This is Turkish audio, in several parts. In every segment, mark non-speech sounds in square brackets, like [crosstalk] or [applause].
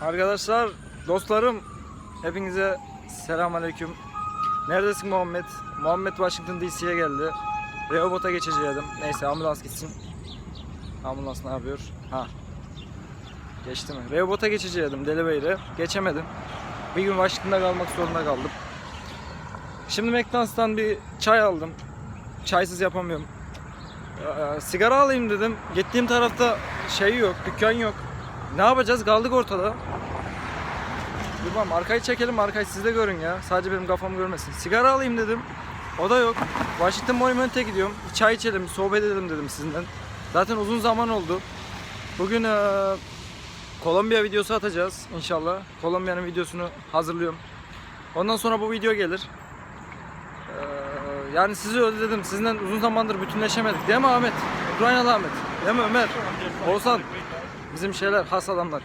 Arkadaşlar, dostlarım, hepinize selamünaleyküm. Neredesin Muhammed? Muhammed Washington DC'ye geldi. Rehoboth'a geçeceğim. Neyse ambulans gitsin. Ambulans ne yapıyor? Ha. Geçti mi? Rehoboth'a geçeceğim Delaway'le. Geçemedim. Bir gün Washington'da kalmak zorunda kaldım. Şimdi McDonald's'tan bir çay aldım. Çaysız yapamıyorum. Ee, sigara alayım dedim. Gittiğim tarafta şey yok, dükkan yok. Ne yapacağız? Kaldık ortada. Durmam arkayı çekelim arkayı siz de görün ya. Sadece benim kafamı görmesin. Sigara alayım dedim. O da yok. Washington Monument'e gidiyorum. Çay içelim, sohbet edelim dedim sizinle. Zaten uzun zaman oldu. Bugün eee, Kolombiya videosu atacağız inşallah. Kolombiya'nın videosunu hazırlıyorum. Ondan sonra bu video gelir. Eee, yani sizi özledim. Sizinle uzun zamandır bütünleşemedik. Değil mi Ahmet? Ukraynalı Ahmet. Değil mi Ömer? Oğuzhan. Bizim şeyler, has adamlar.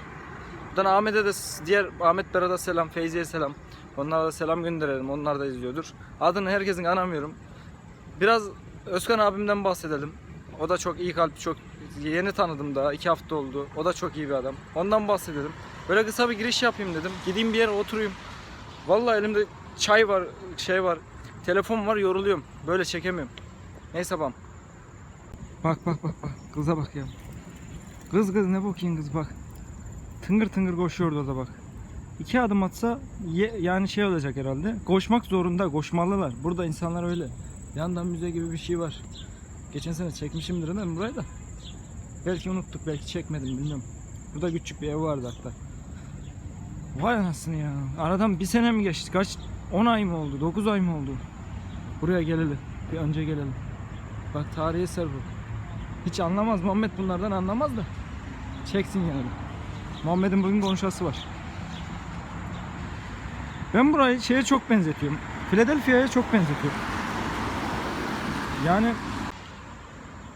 Buradan Ahmet'e de diğer Ahmet Berat'a selam, Feyzi'ye selam. Onlara da selam gönderelim. Onlar da izliyordur. Adını herkesin anamıyorum. Biraz Özkan abimden bahsedelim. O da çok iyi kalpli, çok yeni tanıdım daha. iki hafta oldu. O da çok iyi bir adam. Ondan bahsedelim. Böyle kısa bir giriş yapayım dedim. Gideyim bir yere oturayım. Vallahi elimde çay var, şey var. Telefon var, yoruluyorum. Böyle çekemiyorum. Neyse bam. Bak bak bak bak. Kıza bak ya. Kız kız ne bakayım kız bak. Tıngır tıngır koşuyordu o da bak. İki adım atsa ye- yani şey olacak herhalde. Koşmak zorunda, koşmalılar. Burada insanlar öyle. Yandan müze gibi bir şey var. Geçen sene çekmişimdir değil burayı da? Belki unuttuk, belki çekmedim bilmiyorum. Burada küçük bir ev vardı hatta. Vay anasını ya. Aradan bir sene mi geçti? Kaç? 10 ay mı oldu? 9 ay mı oldu? Buraya geleli. Bir önce gelelim. Bak tarihi eser bu. Hiç anlamaz Muhammed bunlardan anlamaz da. Çeksin yani. Muhammed'in bugün konuşası var. Ben burayı şeye çok benzetiyorum. Philadelphia'ya çok benzetiyorum. Yani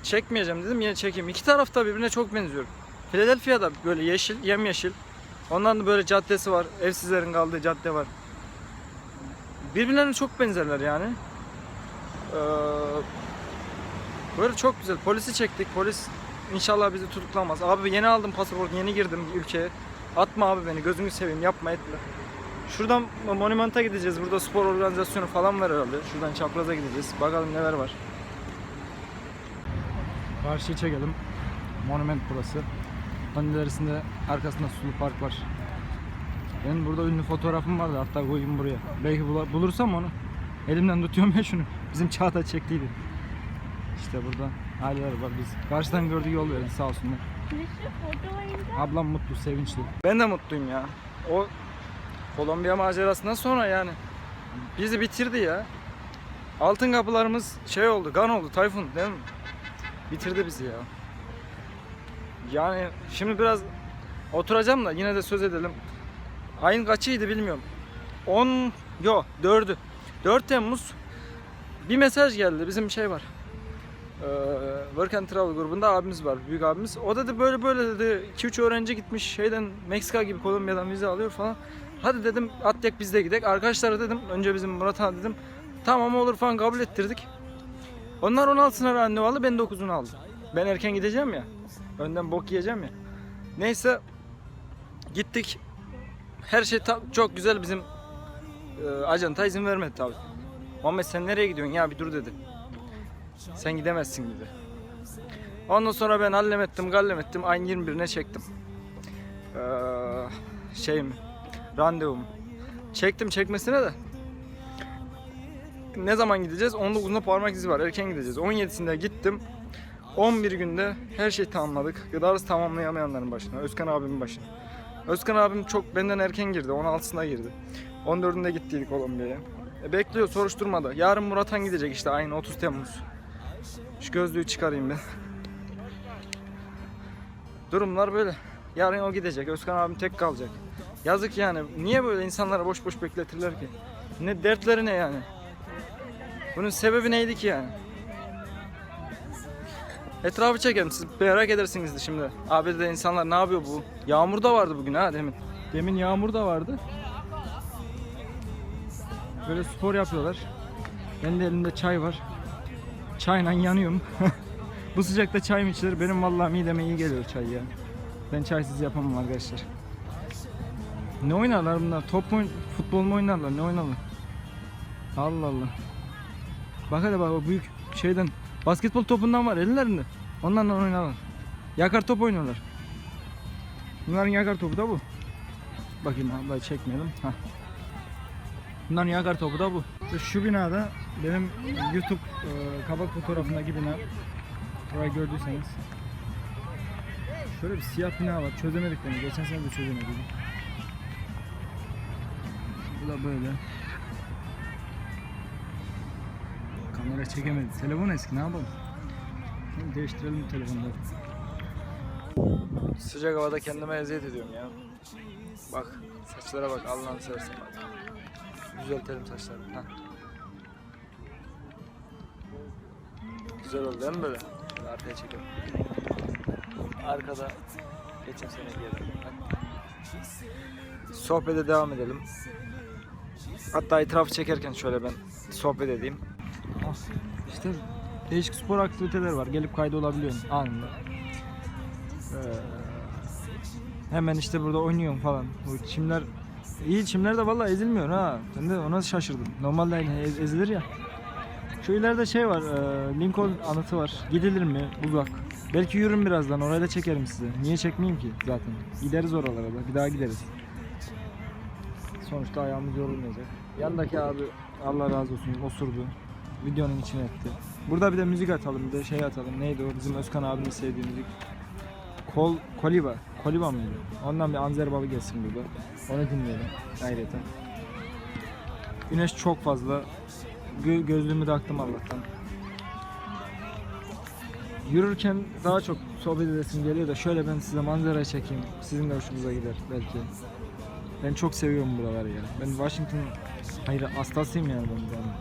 çekmeyeceğim dedim yine çekeyim. İki taraf da birbirine çok benziyor. Philadelphia'da böyle yeşil, yemyeşil. Ondan da böyle caddesi var. Evsizlerin kaldığı cadde var. Birbirlerine çok benzerler yani. Ee, böyle çok güzel. Polisi çektik. Polis İnşallah bizi tutuklamaz. Abi yeni aldım pasaport, yeni girdim ülkeye. Atma abi beni, gözünü seveyim, yapma etme. Şuradan Monument'a gideceğiz. Burada spor organizasyonu falan var herhalde. Şuradan çapraza gideceğiz. Bakalım neler var. Karşıya çekelim. Monument burası. Onun ilerisinde arkasında sulu park var. Benim burada ünlü fotoğrafım vardı. Hatta koyayım buraya. Belki bulursam onu. Elimden tutuyorum ya şunu. Bizim Çağatay çektiydi. İşte burada aileler var biz. Karşıdan gördük yol verin sağ olsunlar. Ablam mutlu, sevinçli. Ben de mutluyum ya. O Kolombiya macerasından sonra yani bizi bitirdi ya. Altın kapılarımız şey oldu, gan oldu, Tayfun değil mi? Bitirdi bizi ya. Yani şimdi biraz oturacağım da yine de söz edelim. Ayın kaçıydı bilmiyorum. 10 yo 4'ü. 4 Temmuz bir mesaj geldi. Bizim şey var. Ee, Work and Travel grubunda abimiz var, büyük abimiz. O dedi böyle böyle dedi 2-3 öğrenci gitmiş şeyden Meksika gibi Kolombiya'dan vize alıyor falan. Hadi dedim atlayak biz de gidelim. Arkadaşlara dedim önce bizim Murat abi dedim. Tamam olur falan kabul ettirdik. Onlar 16'sına randevu aldı ben 9'unu aldım. Ben erken gideceğim ya. Önden bok yiyeceğim ya. Neyse gittik. Her şey çok güzel bizim e, ajanta izin vermedi tabi. Muhammed sen nereye gidiyorsun ya bir dur dedi. Sen gidemezsin dedi. Ondan sonra ben hallem ettim, gallem ettim. Ayın 21'ine çektim. Ee, şeyim, randevumu. Çektim çekmesine de. Ne zaman gideceğiz? 19'unda parmak izi var. Erken gideceğiz. 17'sinde gittim. 11 günde her şeyi tamamladık. Gıdarız tamamlayamayanların başına. Özkan abimin başına. Özkan abim çok benden erken girdi. 16'sında girdi. 14'ünde gittiydik Kolombiya'ya. E, bekliyor soruşturmada. Yarın Murathan gidecek işte aynı 30 Temmuz. Şu gözlüğü çıkarayım ben. Durumlar böyle. Yarın o gidecek. Özkan abim tek kalacak. Yazık yani. Niye böyle insanları boş boş bekletirler ki? Ne dertleri ne yani? Bunun sebebi neydi ki yani? Etrafı çekelim siz merak edersiniz şimdi. Abi de insanlar ne yapıyor bu? Yağmur da vardı bugün ha demin. Demin yağmur da vardı. Böyle spor yapıyorlar. Benim de elimde çay var. Çayla yanıyorum. [laughs] Bu sıcakta çay mı içilir? Benim vallahi mideme iyi geliyor çay ya. Ben çaysız yapamam arkadaşlar. Ne oynarlar bunlar? Top mu, futbol mu oynarlar? Ne oynarlar? Allah Allah. Bak hadi bak o büyük şeyden basketbol topundan var ellerinde. Onlarla oynarlar. Yakar top oynuyorlar. Bunların yakar topu da bu. Bakayım ablayı çekmeyelim. Hah. Bunların yakar topu da bu. Şu binada benim YouTube kabak fotoğrafındaki bina. Burayı gördüyseniz. Şöyle bir siyah bina var. Çözemedik bunu. Geçen sene de çözemedik. Bu da böyle. Kamera çekemedi. Telefon eski ne yapalım? Şimdi değiştirelim telefonları. Sıcak havada kendime eziyet ediyorum ya. Bak saçlara bak Allah'ını seversen bak. Düzeltelim saçlarını. Heh. Güzel oldu değil mi böyle? Şöyle arkaya çekelim. Arkada geçen sene diyelim. Sohbete devam edelim. Hatta etrafı çekerken şöyle ben sohbet edeyim. İşte değişik spor aktiviteler var. Gelip kaydolabiliyorsun anında. Ee, hemen işte burada oynuyorum falan. Bu çimler iyi çimler de vallahi ezilmiyor ha. Ben de ona şaşırdım. Normalde hani ez- ezilir ya. Şu ileride şey var, e, Lincoln anıtı var. Gidilir mi? Uzak. Belki yürürüm birazdan, oraya da çekerim size. Niye çekmeyeyim ki zaten? Gideriz oralara da, bir daha gideriz. Sonuçta ayağımız yorulmayacak. Yandaki abi Allah razı olsun osurdu. Videonun içine etti. Burada bir de müzik atalım, bir de şey atalım. Neydi o bizim Özkan abinin sevdiği müzik? Kol, Koliba. Koliba mıydı? Ondan bir Anzer Baba gelsin burada. Onu dinleyelim. Ayrıca. Güneş çok fazla. Gö- gözlüğümü de aktım Allah'tan. Yürürken daha çok sohbet edesim geliyor da şöyle ben size manzara çekeyim. Sizin de hoşunuza gider belki. Ben çok seviyorum buraları ya. Ben Washington hayır hastasıyım yani ben buranın.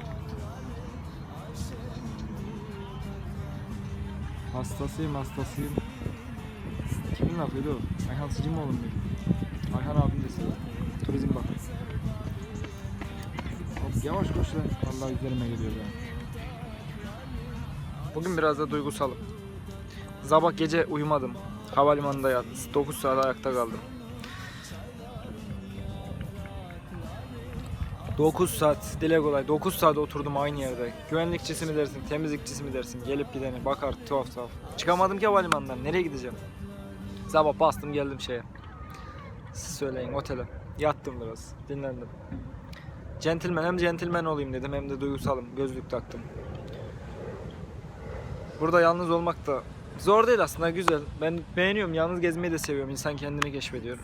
Hastasıyım hastasıyım. Kimin lafıydı o? Ayhan Sıcımoğlu muydu? Ayhan abim de seviyor. Turizm bak. Yavaş koş lan. Vallahi üzerime geliyor ya. Bugün biraz da duygusalım. Sabah gece uyumadım. Havalimanında yattım. 9 saat ayakta kaldım. 9 saat dile kolay 9 saat oturdum aynı yerde. Güvenlikçisi mi dersin, temizlikçisi mi dersin? Gelip gideni bakar tuhaf tuhaf. Çıkamadım ki havalimanından. Nereye gideceğim? Sabah bastım geldim şeye. Siz söyleyin otele. Yattım biraz. Dinlendim. Gentleman hem gentleman olayım dedim hem de duygusalım. Gözlük taktım. Burada yalnız olmak da zor değil aslında güzel. Ben beğeniyorum. Yalnız gezmeyi de seviyorum. İnsan kendini keşfediyor.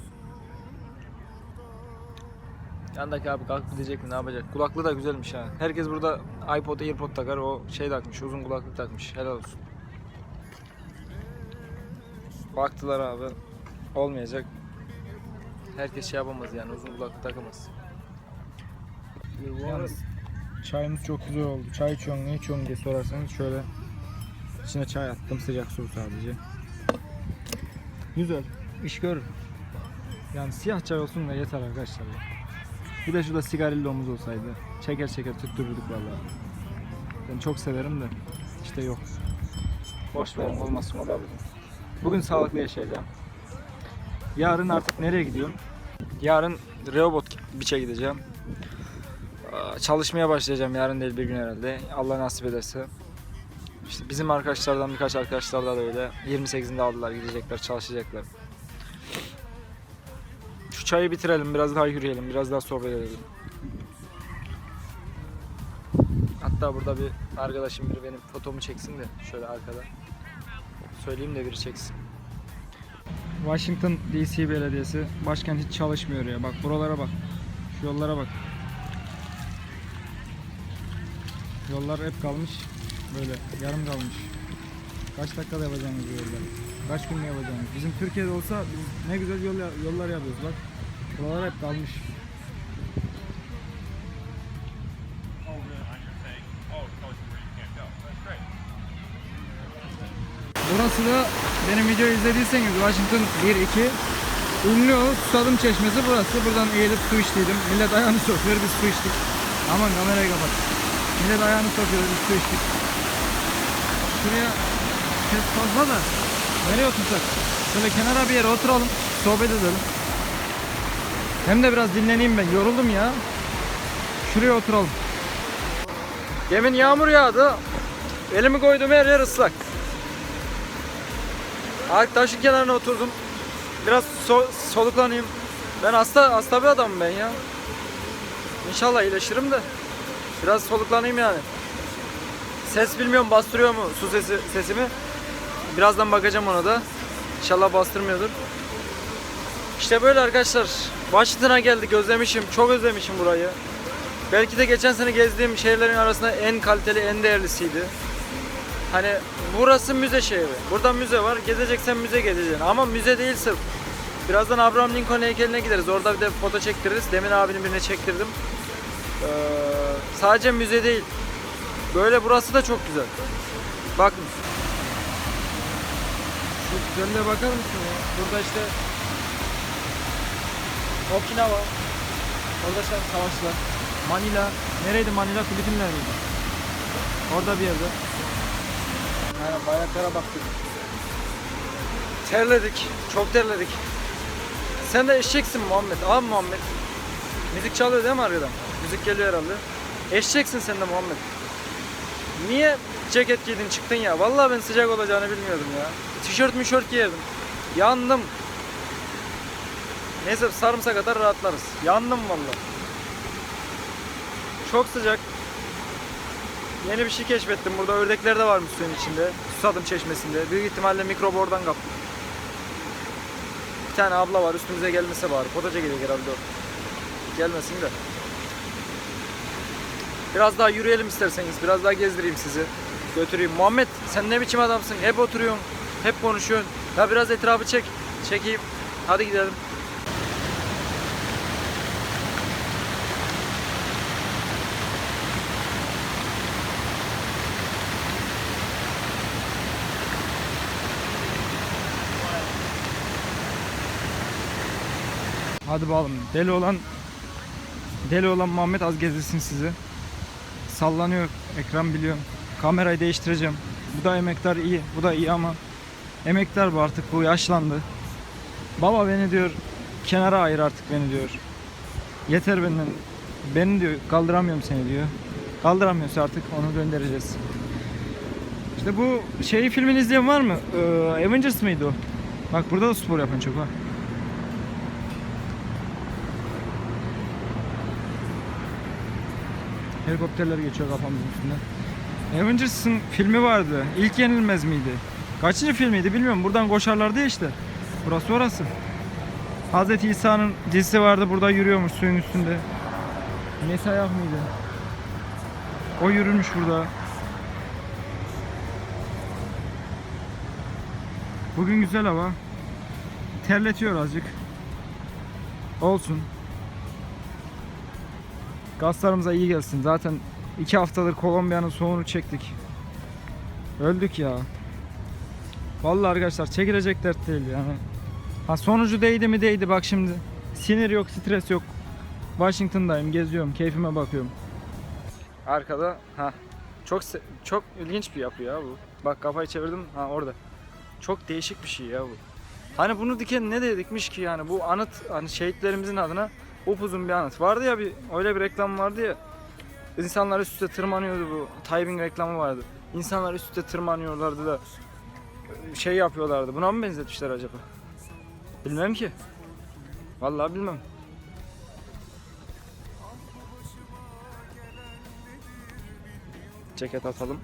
Yandaki abi kalk gidecek mi ne yapacak? Kulaklığı da güzelmiş ha. Herkes burada iPod, Airpod takar. O şey takmış, uzun kulaklık takmış. Helal olsun. Baktılar abi. Olmayacak. Herkes şey yapamaz yani uzun kulaklık takamaz. Çayımız çok güzel oldu. Çay içiyorsun, ne içiyorsun diye sorarsanız şöyle içine çay attım sıcak su sadece. Güzel, iş görür. Yani siyah çay olsun da yeter arkadaşlar. ya. Bir de şurada sigarillomuz olsaydı. Çeker çeker tuttururduk vallahi. Ben çok severim de işte yok. Boş verin olmasın o. Bugün sağlıklı yaşayacağım. Yarın artık nereye gidiyorum? Yarın Rehoboth Beach'e gideceğim. Çalışmaya başlayacağım yarın değil bir gün herhalde. Allah nasip ederse. İşte bizim arkadaşlardan birkaç arkadaşlar da öyle. 28'inde aldılar gidecekler çalışacaklar. Şu çayı bitirelim biraz daha yürüyelim biraz daha sohbet edelim. Hatta burada bir arkadaşım biri benim fotomu çeksin de şöyle arkada. Söyleyeyim de biri çeksin. Washington DC Belediyesi başkan hiç çalışmıyor ya. Bak buralara bak. Şu yollara bak. Yollar hep kalmış. Böyle yarım kalmış. Kaç dakikada yapacağımız bu yolları? Kaç günde yapacağımız? Bizim Türkiye'de olsa biz ne güzel yol, yollar yapıyoruz bak. Buralar hep kalmış. Burası da benim videoyu izlediyseniz Washington 1-2 Ünlü o susadım çeşmesi burası. Buradan eğilip su içtiydim. Millet ayağını sokuyor biz su içtik. Aman kamerayı kapat. Millet ayağını sokuyor su içtik. Şuraya ses fazla da nereye otursak? Şöyle kenara bir yere oturalım. Sohbet edelim. Hem de biraz dinleneyim ben. Yoruldum ya. Şuraya oturalım. Demin yağmur yağdı. Elimi koydum her yer ıslak. Taşın kenarına oturdum. Biraz so- soluklanayım. Ben hasta hasta bir adamım ben ya. İnşallah iyileşirim de. Biraz soluklanayım yani. Ses bilmiyorum bastırıyor mu su sesi sesimi. Birazdan bakacağım ona da. İnşallah bastırmıyordur. İşte böyle arkadaşlar. Washington'a geldik özlemişim. Çok özlemişim burayı. Belki de geçen sene gezdiğim şehirlerin arasında en kaliteli, en değerlisiydi. Hani burası müze şehri. Burada müze var. Gezeceksen müze gezeceksin. Ama müze değil sırf. Birazdan Abraham Lincoln heykeline gideriz. Orada bir de foto çektiririz. Demin abinin birine çektirdim. Ee, sadece müze değil. Böyle burası da çok güzel. Bakın. Şu güzelliğe bakar mısın ya? Burada işte Okinawa. Orada sa- savaşlar. Manila. Nereydi Manila? Filipinler miydi? Orada bir yerde. Aynen bayraklara baktık. Terledik. Çok terledik. Sen de eşeksin Muhammed. Abi Muhammed. Müzik çalıyor değil mi arkadan? Müzik geliyor herhalde. Eşeksin sen de Muhammed. Niye ceket giydin çıktın ya? Vallahi ben sıcak olacağını bilmiyordum ya. Tişört mişört giyerdim. Yandım. Neyse sarımsak kadar rahatlarız. Yandım vallahi. Çok sıcak. Yeni bir şey keşfettim. Burada ördekler de varmış suyun içinde. Susadım çeşmesinde. Büyük ihtimalle mikrobu oradan kaptım. Bir tane abla var üstümüze gelmese bari. Potaca gelecek herhalde o. Gelmesin de. Biraz daha yürüyelim isterseniz. Biraz daha gezdireyim sizi. Götüreyim. Muhammed sen ne biçim adamsın? Hep oturuyorsun. Hep konuşuyorsun. Ya biraz etrafı çek. Çekeyim. Hadi gidelim. Hadi bakalım. Deli olan Deli olan Muhammed az gezdirsin sizi. Sallanıyor ekran biliyorum. Kamerayı değiştireceğim. Bu da emektar iyi. Bu da iyi ama emektar bu artık bu yaşlandı. Baba beni diyor kenara ayır artık beni diyor. Yeter benden. Beni diyor kaldıramıyorum seni diyor. Kaldıramıyorsa artık onu göndereceğiz. İşte bu şeyi filmini izleyen var mı? Ee, Avengers mıydı o? Bak burada da spor yapan çok ha. Helikopterler geçiyor kafamızın üstünden. Avengers'ın filmi vardı. İlk yenilmez miydi? Kaçıncı filmiydi bilmiyorum. Buradan koşarlardı ya işte. Burası orası. Hazreti İsa'nın dizisi vardı. Burada yürüyormuş suyun üstünde. Mesaya mıydı? O yürümüş burada. Bugün güzel hava. Terletiyor azıcık. Olsun. Gazlarımıza iyi gelsin. Zaten iki haftadır Kolombiya'nın soğuğunu çektik. Öldük ya. Vallahi arkadaşlar çekilecek dert değil yani. Ha sonucu değdi mi değdi bak şimdi. Sinir yok, stres yok. Washington'dayım, geziyorum, keyfime bakıyorum. Arkada ha çok çok ilginç bir yapı ya bu. Bak kafayı çevirdim ha orada. Çok değişik bir şey ya bu. Hani bunu diken ne de dikmiş ki yani bu anıt hani şehitlerimizin adına upuzun bir anıt. Vardı ya bir öyle bir reklam vardı ya. İnsanlar üst üste tırmanıyordu bu. Tayyip'in reklamı vardı. İnsanlar üst üste tırmanıyorlardı da şey yapıyorlardı. Buna mı benzetmişler acaba? Bilmem ki. Vallahi bilmem. Ceket atalım.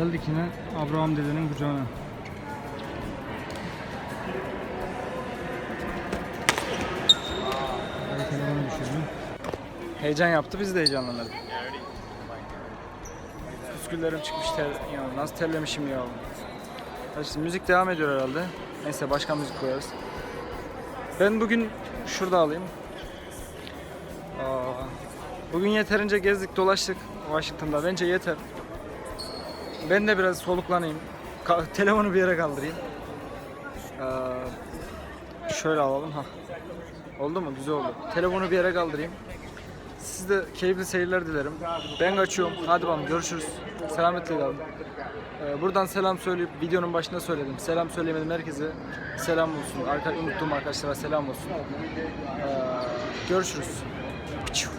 Geldik yine Abraham dedenin kucağına. Heyecan yaptı biz de heyecanlandık. Püsküllerim çıkmış ter, nasıl terlemişim ya. İşte müzik devam ediyor herhalde. Neyse başka müzik koyarız. Ben bugün şurada alayım. Aa, bugün yeterince gezdik dolaştık Washington'da. Bence yeter. Ben de biraz soluklanayım. Ka- [laughs] telefonu bir yere kaldırayım. Ee, şöyle alalım ha. Oldu mu? Güzel oldu. Telefonu bir yere kaldırayım. Siz de keyifli seyirler dilerim. Ben kaçıyorum. Hadi bakalım görüşürüz. Selametle kalın. Ee, buradan selam söyleyip videonun başında söyledim. Selam söylemedim herkese. Selam olsun. Arka, unuttuğum arkadaşlara selam olsun. Ee, görüşürüz. Piçu.